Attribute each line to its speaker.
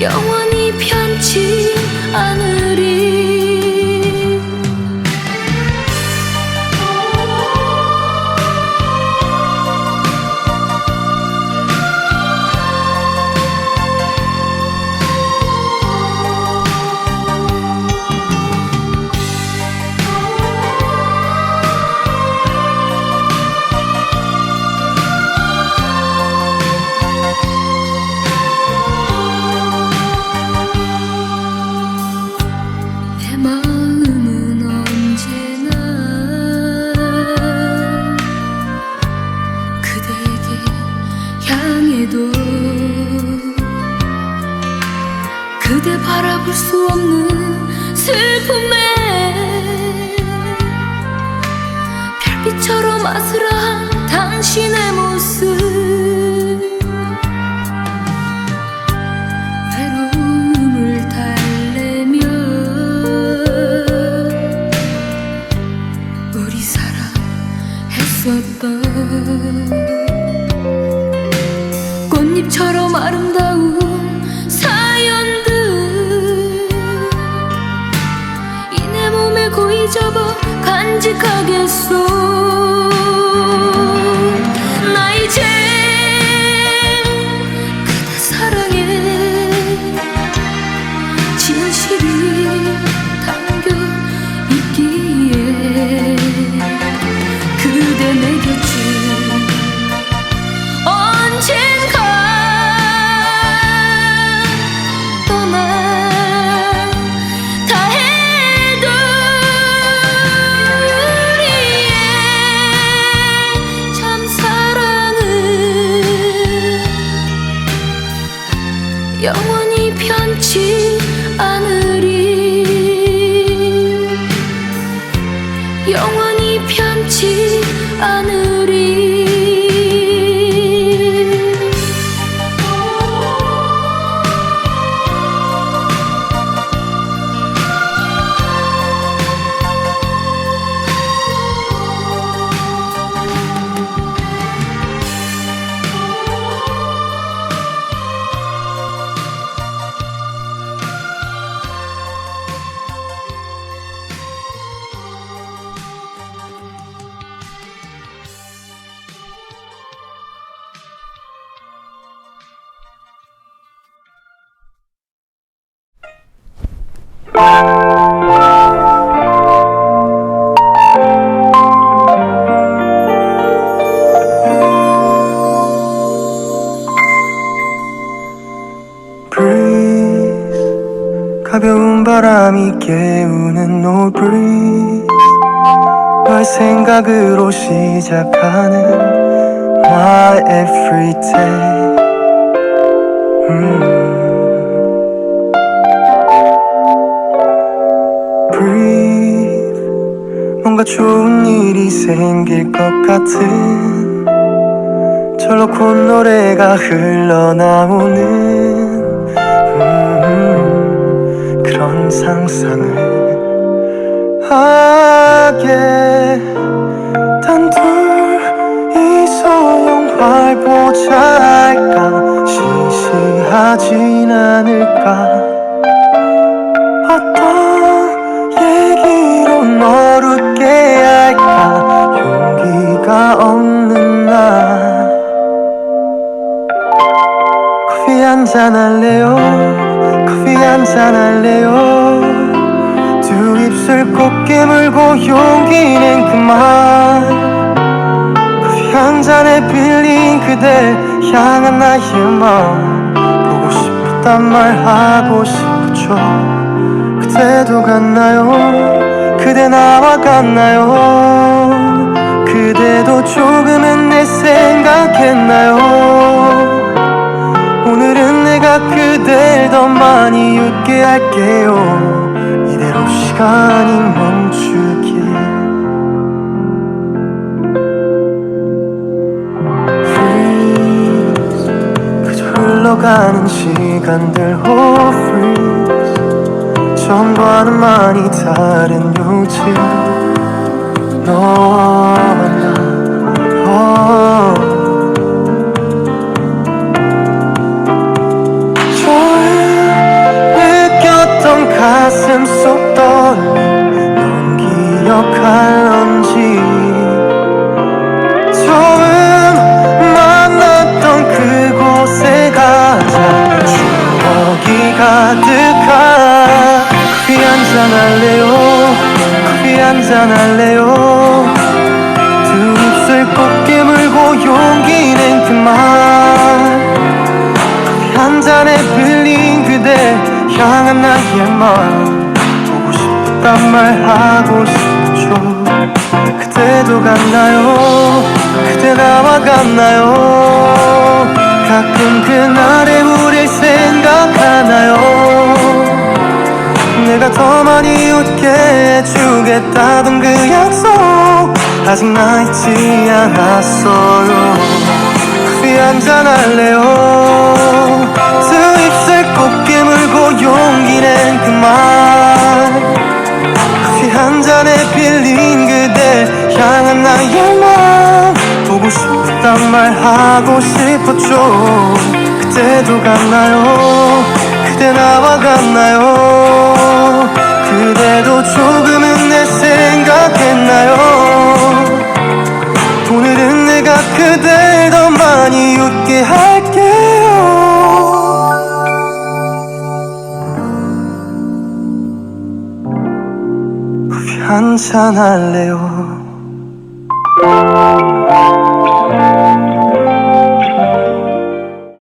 Speaker 1: 영원히 변치 않으리 없는 슬픔에 별빛처럼 아슬한 당신의 모습. 외로움을 달래며 우리 사랑했었던 꽃잎처럼 아름다운 접어 간직하겠소 않
Speaker 2: 가벼운 바람이 깨우는 no breeze. 너의 생각으로 시작하는 my everyday 뭔가 좋은 일이 생길 것 같은 절로 콧노래가 흘러나오는 음, 그런 상상을 하게. 영화를 보자 할까? 시시하진 않을까 없는 나. 커피 한잔 할래요? 커피 한잔 할래요? 두 입술 꼭 깨물고 용기 낸 그만. 커피 한 잔에 빌린 그대 향한 나의 마음 보고 싶었단 말 하고 싶죠. 그대도 같나요? 그대 나와 같나요? 그대도 조금은 내 생각했나요? 오늘은 내가 그댈 더 많이 웃게 할게요. 이대로 시간이 멈추길. Freeze. 그저 흘러가는 시간들 Oh freeze. 전과는 많이 다른 요즘. 너 기억할런지 처음 만났던 그곳에 가자. 추억이 가득한 커피 한잔 할래요? 커피 한잔 할래요? 두 입술 꼭 깨물고 용기는 그만. 한 잔에 빌린 그대 향한 나의 마음 보고 싶단 말 하고 싶죠 그때도 갔나요? 그대 나와 같나요? 가끔 그날의 우릴 생각하나요? 내가 더 많이 웃게 해주겠다던 그 약속 아직 나 잊지 않았어요. 커피 한잔 할래요? 두 입술 꼭 깨물고 용기는 그만 잔에 빌린 그대 향한 나의 마음. 보고 싶단 말 하고 싶었죠. 그때도 갔나요? 그대 나와 같나요? 그대도 조금은 내 생각했나요? 오늘은 내가 그댈 더 많이 웃게 할 한잔 할래요